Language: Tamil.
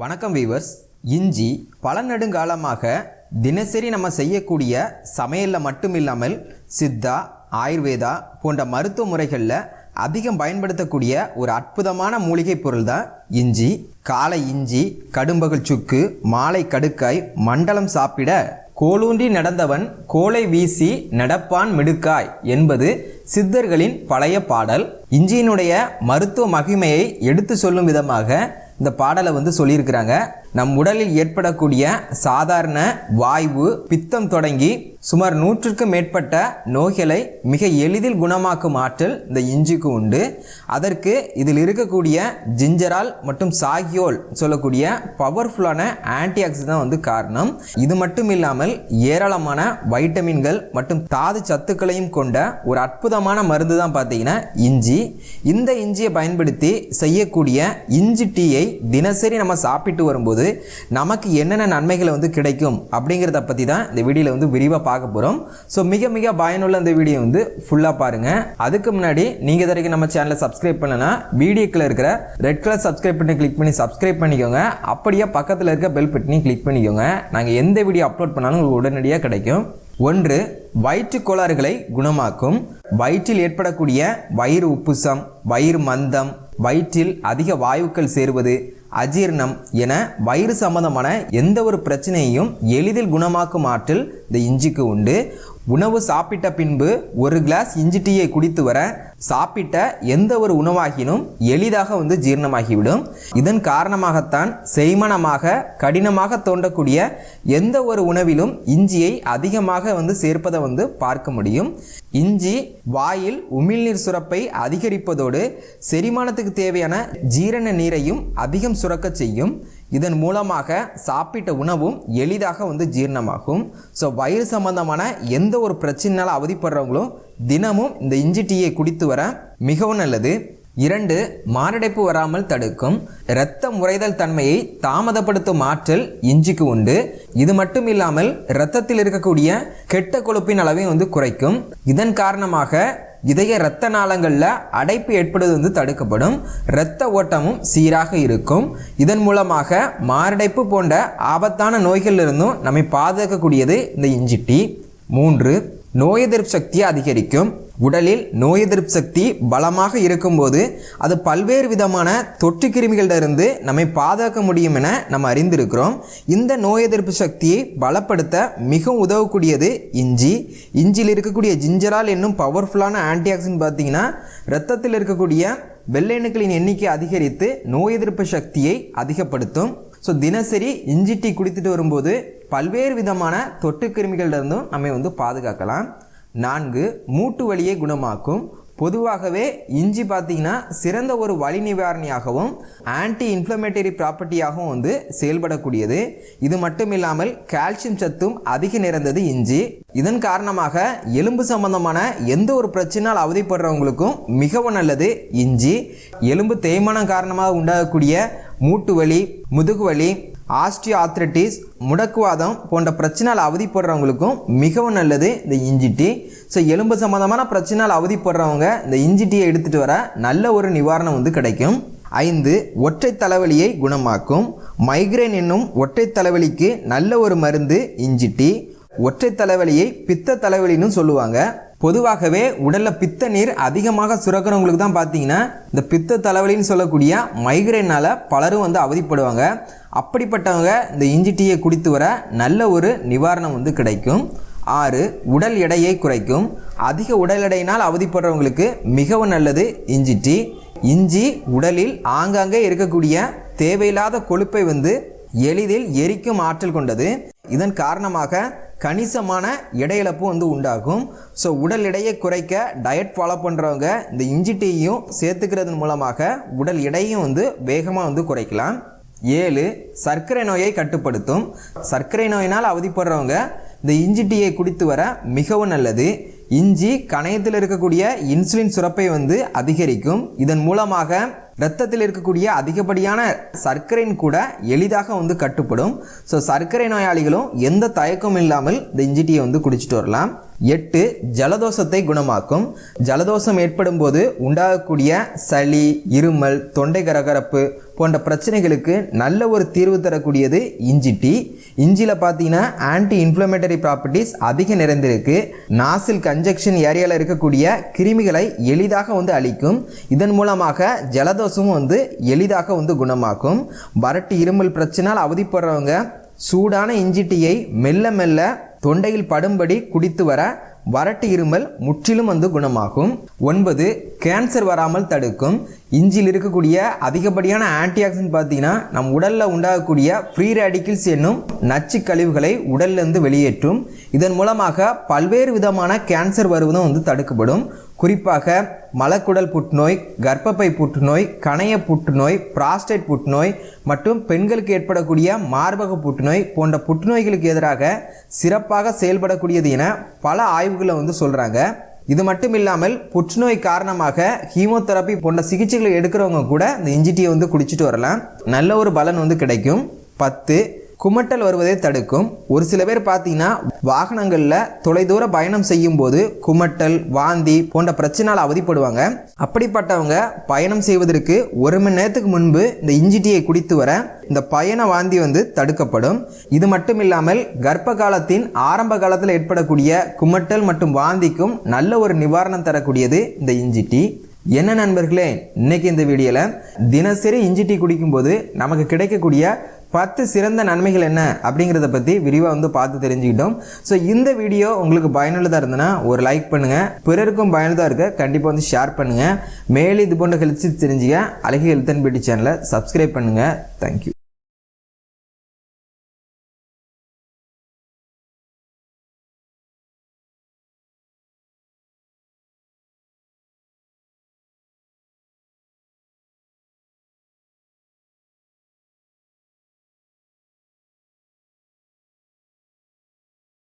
வணக்கம் வீவர்ஸ். இஞ்சி பல நெடுங்காலமாக தினசரி நம்ம செய்யக்கூடிய சமையலில் மட்டும் இல்லாமல் சித்தா ஆயுர்வேதா போன்ற மருத்துவ முறைகளில் அதிகம் பயன்படுத்தக்கூடிய ஒரு அற்புதமான மூலிகை பொருள் தான் இஞ்சி. காலை இஞ்சி கடும்பகல் சுக்கு மாலை கடுக்காய் மண்டலம் சாப்பிட கோலூன்றி நடந்தவன் கோலை வீசி நடப்பான் மிடுக்காய் என்பது சித்தர்களின் பழைய பாடல். இஞ்சியினுடைய மருத்துவ மகிமையை எடுத்து சொல்லும் விதமாக இந்த பாடலை வந்து சொல்லியிருக்கிறாங்க. நம் உடலில் ஏற்படக்கூடிய சாதாரண வாய்வு பித்தம் தொடங்கி சுமார் நூற்றுக்கும் மேற்பட்ட நோய்களை மிக எளிதில் குணமாக்கும் ஆற்றல் இந்த இஞ்சிக்கு உண்டு. அதற்கு இதில் இருக்கக்கூடிய ஜிஞ்சரால் மற்றும் சாகியோல் சொல்லக்கூடிய பவர்ஃபுல்லான ஆன்டிஆக்சிடென்ட் வந்து காரணம். இது மட்டும் இல்லாமல் ஏராளமான வைட்டமின்கள் மற்றும் தாது சத்துக்களையும் கொண்ட ஒரு அற்புதமான மருந்து தான் பார்த்தீங்கன்னா இஞ்சி. இந்த இஞ்சியை பயன்படுத்தி செய்யக்கூடிய இஞ்சி டீயை தினசரி நம்ம சாப்பிட்டு வரும்போது நமக்கு என்னென்ன நன்மைகளை வந்து கிடைக்கும் அப்படிங்கிறத பற்றி தான் இந்த வீடியோவில் வந்து விரிவாக பார்க்க போகிறோம் ஸோ மிக மிக பயனுள்ள இந்த வீடியோ வந்து ஃபுல்லாக பாருங்கள் அதுக்கு முன்னாடி நீங்கள் வரைக்கும் நம்ம சேனலை சப்ஸ்கிரைப் பண்ணலன்னா வீடியோக்கில் இருக்கிற ரெட் கலர் சப்ஸ்கிரைப் பண்ணி கிளிக் பண்ணி சப்ஸ்கிரைப் பண்ணிக்கோங்க. அப்படியே பக்கத்தில் இருக்க பெல் பட்டனையும் கிளிக் பண்ணிக்கோங்க. நாங்கள் எந்த வீடியோ அப்லோட் பண்ணாலும் உங்களுக்கு உடனடியாக கிடைக்கும். ஒன்று வயிற்று கோளாறுகளை குணமாக்கும். வயிற்றில் ஏற்படக்கூடிய வயிறு உப்புசம் வயிறு மந்தம் வயிற்றில் அதிக வாயுக்கள் சேருவது அஜீர்ணம் என வயிறு சம்பந்தமான எந்த ஒரு பிரச்சனையையும் எளிதில் குணமாக்கும் ஆற்றல் இந்த இஞ்சிக்கு உண்டு. உணவு சாப்பிட்ட பின்பு ஒரு கிளாஸ் இஞ்சி டீயை குடித்து வர சாப்பிட்ட எந்த ஒரு உணவாகினும் எளிதாக வந்து ஜீரணமாகிவிடும். இதன் காரணமாகத்தான் செய்மனமாக கடினமாக தோன்றக்கூடிய எந்த ஒரு உணவிலும் இஞ்சியை அதிகமாக வந்து சேர்ப்பதை வந்து பார்க்க முடியும். இஞ்சி வாயில் உமிழ்நீர் சுரப்பை அதிகரிப்பதோடு செரிமானத்துக்கு தேவையான ஜீரண நீரையும் அதிகம் சுரக்க செய்யும். இதன் மூலமாக சாப்பிட்ட உணவும் எளிதாக வந்து ஜீரணமாகும். ஸோ வயிறு சம்பந்தமான எந்த ஒரு பிரச்சனையால் அவதிப்படுறவங்களும் தினமும் இந்த இஞ்சி டீயை குடித்து வர மிகவும் நல்லது. இரண்டு மாரடைப்பு வராமல் தடுக்கும். இரத்த முறைதல் தன்மையை தாமதப்படுத்தும் ஆற்றல் இஞ்சிக்கு உண்டு. இது மட்டும் இல்லாமல் இரத்தத்தில் இருக்கக்கூடிய கெட்ட கொழுப்பின் அளவையும் வந்து குறைக்கும். இதன் காரணமாக இதய இரத்த நாளங்களில் அடைப்பு ஏற்படுவது வந்து தடுக்கப்படும். இரத்த ஓட்டமும் சீராக இருக்கும். இதன் மூலமாக மாரடைப்பு போன்ற ஆபத்தான நோய்களிலிருந்தும் நம்மை பாதுகாக்கக்கூடியது இந்த இஞ்சி டீ மூன்று நோய் எதிர்ப்பு சக்தியை அதிகரிக்கும். உடலில் நோய் எதிர்ப்பு சக்தி பலமாக இருக்கும்போது அது பல்வேறு விதமான தொற்று கிருமிகளிலிருந்து நம்மை பாதுகாக்க முடியும் என நம்ம அறிந்திருக்கிறோம். இந்த நோய் எதிர்ப்பு சக்தியை பலப்படுத்த மிகவும் உதவக்கூடியது இஞ்சி. இஞ்சியில் இருக்கக்கூடிய ஜிஞ்சரால் என்னும் பவர்ஃபுல்லான ஆன்டிஆக்சிடன்ட் பார்த்தீங்கன்னா ரத்தத்தில் இருக்கக்கூடிய வெள்ளையணுக்களின் எண்ணிக்கை அதிகரித்து நோய் எதிர்ப்பு சக்தியை அதிகப்படுத்தும். ஸோ தினசரி இஞ்சி டீ குடித்துட்டு வரும்போது பல்வேறு விதமான தொட்டு கிருமிகளிலிருந்தும் நம்மை வந்து பாதுகாக்கலாம். நான்கு மூட்டு வலியை குணமாக்கும். பொதுவாகவே இஞ்சி பார்த்தீங்கன்னா சிறந்த ஒரு வலி நிவாரணியாகவும் ஆன்டி இன்ஃப்ளமேட்டரி ப்ராப்பர்ட்டியாகவும் வந்து செயல்படக்கூடியது. இது மட்டும் இல்லாமல் கால்சியம் சத்தும் அதிக நிறைந்தது இஞ்சி. இதன் காரணமாக எலும்பு சம்பந்தமான எந்த ஒரு பிரச்சனையால் அவதிப்படுறவங்களுக்கும் மிகவும் நல்லது இஞ்சி. எலும்பு தேய்மானம் காரணமாக உண்டாகக்கூடிய மூட்டு வலி முதுகு வலி ஆஸ்டியோ ஆத்ரட்டிஸ் முடக்குவாதம் போன்ற பிரச்சனையால் அவதிப்படுறவங்களுக்கும் மிகவும் நல்லது இந்த இஞ்சி டீ. ஸோ எலும்பு சம்மந்தமான பிரச்சனையால் அவதிப்படுறவங்க இந்த இஞ்சி டீயை எடுத்துகிட்டு வர நல்ல ஒரு நிவாரணம் வந்து கிடைக்கும். ஐந்து ஒற்றை தலைவலியை குணமாக்கும். மைக்ரேன் என்னும் ஒற்றை தலைவலிக்கு நல்ல ஒரு மருந்து இஞ்சி டீ. ஒற்றை தலைவலியை பித்த தலைவலின்னு சொல்லுவாங்க. பொதுவாகவே உடலில் பித்த நீர் அதிகமாக சுரக்கிறவங்களுக்கு தான் பார்த்தீங்கன்னா இந்த பித்த தலைவலின்னு சொல்லக்கூடிய மைக்ரேனால் பலரும் வந்து அவதிப்படுவாங்க. அப்படிப்பட்டவங்க இந்த இஞ்சி டீயை குடித்து வர நல்ல ஒரு நிவாரணம் வந்து கிடைக்கும். ஆறு உடல் எடையை குறைக்கும். அதிக உடல் எடையினால் அவதிப்படுறவங்களுக்கு மிகவும் நல்லது இஞ்சி டீ. இஞ்சி உடலில் ஆங்காங்கே இருக்கக்கூடிய தேவையில்லாத கொழுப்பை வந்து எளிதில் எரிக்கும் ஆற்றல் கொண்டது. இதன் காரணமாக கணிசமான இடையிழப்பும் வந்து உண்டாகும். ஸோ உடல் எடையை குறைக்க டயட் ஃபாலோ பண்ணுறவங்க இந்த இஞ்சி டீயும் சேர்த்துக்கிறதன் மூலமாக உடல் எடையும் வந்து வேகமாக வந்து குறைக்கலாம். ஏழு சர்க்கரை நோயை கட்டுப்படுத்தும். சர்க்கரை நோயினால் அவதிப்படுறவங்க இந்த இஞ்சி டீயை குடித்து வர மிகவும் நல்லது. இஞ்சி கணையத்தில் இருக்கக்கூடிய இன்சுலின் சுரப்பை வந்து அதிகரிக்கும். இதன் மூலமாக ரத்தத்தில் இருக்கக்கூடிய அதிகப்படியான சர்க்கரையின் கூட எளிதாக வந்து கட்டுப்படும். ஸோ சர்க்கரை நோயாளிகளும் எந்த தயக்கமும் இல்லாமல் இந்த இஞ்சி டீயை வந்து குடிச்சிட்டு வரலாம். எட்டு ஜலதோஷத்தை குணமாக்கும். ஜலதோஷம் ஏற்படும் போது உண்டாகக்கூடிய சளி இருமல் தொண்டை கரகரப்பு போன்ற பிரச்சனைகளுக்கு நல்ல ஒரு தீர்வு தரக்கூடியது இஞ்சி டீ. இஞ்சியில் பார்த்தீங்கன்னா ஆன்டி இன்ஃப்ளமேட்டரி ப்ராப்பர்ட்டிஸ் அதிகம் நிறைந்திருக்கு. நாசில் கன்ஜெக்ஷன் ஏரியாவில் இருக்கக்கூடிய கிருமிகளை எளிதாக வந்து அழிக்கும். இதன் மூலமாக ஜலதோஷமும் வந்து எளிதாக வந்து குணமாக்கும். வறட்டு இருமல் பிரச்சனால் அவதிப்படுறவங்க சூடான இஞ்சி டீயை மெல்ல மெல்ல தொண்டையில் படும்படி குடித்து வர வறட்டு இருமல் முற்றிலும் வந்து குணமாகும். ஒன்பது கேன்சர் வராமல் தடுக்கும். இஞ்சியில் இருக்கக்கூடிய அதிகப்படியான ஆன்டிஆக்சிடென்ட் பார்த்தீங்கன்னா நம் உடலில் உண்டாகக்கூடிய ஃப்ரீ ரேடிக்கல்ஸ் என்னும் நச்சு கழிவுகளை உடல்லிருந்து வெளியேற்றும். இதன் மூலமாக பல்வேறு விதமான கேன்சர் வருவதும் வந்து தடுக்கப்படும். குறிப்பாக மலக்குடல் புற்றுநோய் கர்ப்பப்பை புற்றுநோய் கணைய புற்றுநோய் பிராஸ்டேட் புற்றுநோய் மற்றும் பெண்களுக்கு ஏற்படக்கூடிய மார்பக புற்றுநோய் போன்ற புற்றுநோய்களுக்கு எதிராக சிறப்பாக செயல்படக்கூடியது என பல ஆய்வுகளை வந்து சொல்கிறாங்க இது மட்டும் இல்லாமல் புற்றுநோய் காரணமாக ஹீமோதெரப்பி போன்ற சிகிச்சைகளை எடுக்கிறவங்க கூட இந்த இஞ்சிட்டியை வந்து குடிச்சிட்டு வரலாம். நல்ல ஒரு பலன் வந்து கிடைக்கும். பத்து குமட்டல் வருவதை தடுக்கும். ஒரு சில பேர் பார்த்தீங்கன்னா வாகனங்களில் தொலைதூர பயணம் செய்யும் போது குமட்டல் வாந்தி போன்ற பிரச்சனையால் அவதிப்படுவாங்க. அப்படிப்பட்டவங்க பயணம் செய்வதற்கு ஒரு மணி நேரத்துக்கு முன்பு இந்த இஞ்சி டீயை குடித்து வர இந்த பயண வாந்தி வந்து தடுக்கப்படும். இது மட்டும் இல்லாமல் கர்ப்ப காலத்தின் ஆரம்ப காலத்தில் ஏற்படக்கூடிய குமட்டல் மற்றும் வாந்திக்கும் நல்ல ஒரு நிவாரணம் தரக்கூடியது இந்த இஞ்சி டீ. என்ன நண்பர்களே இன்னைக்கு இந்த வீடியோவில் தினசரி இஞ்சி டீ குடிக்கும்போது நமக்கு கிடைக்கக்கூடிய பத்து சிறந்த நன்மைகள் என்ன அப்படிங்கிறத பற்றி விரிவாக வந்து பார்த்து தெரிஞ்சுக்கிட்டோம். ஸோ இந்த வீடியோ உங்களுக்கு பயனுள்ளதாக இருந்ததுன்னா ஒரு லைக் பண்ணுங்கள் பிறருக்கும் பயனுள்ளதாக இருக்க கண்டிப்பாக வந்து ஷேர் பண்ணுங்கள் மேலே இது போன்ற ஹெல்த் தெரிஞ்சுக்க அழகி ஹெல்த் அண்ட் பியூட்டி சேனலை சப்ஸ்கிரைப் பண்ணுங்கள் தேங்க்யூ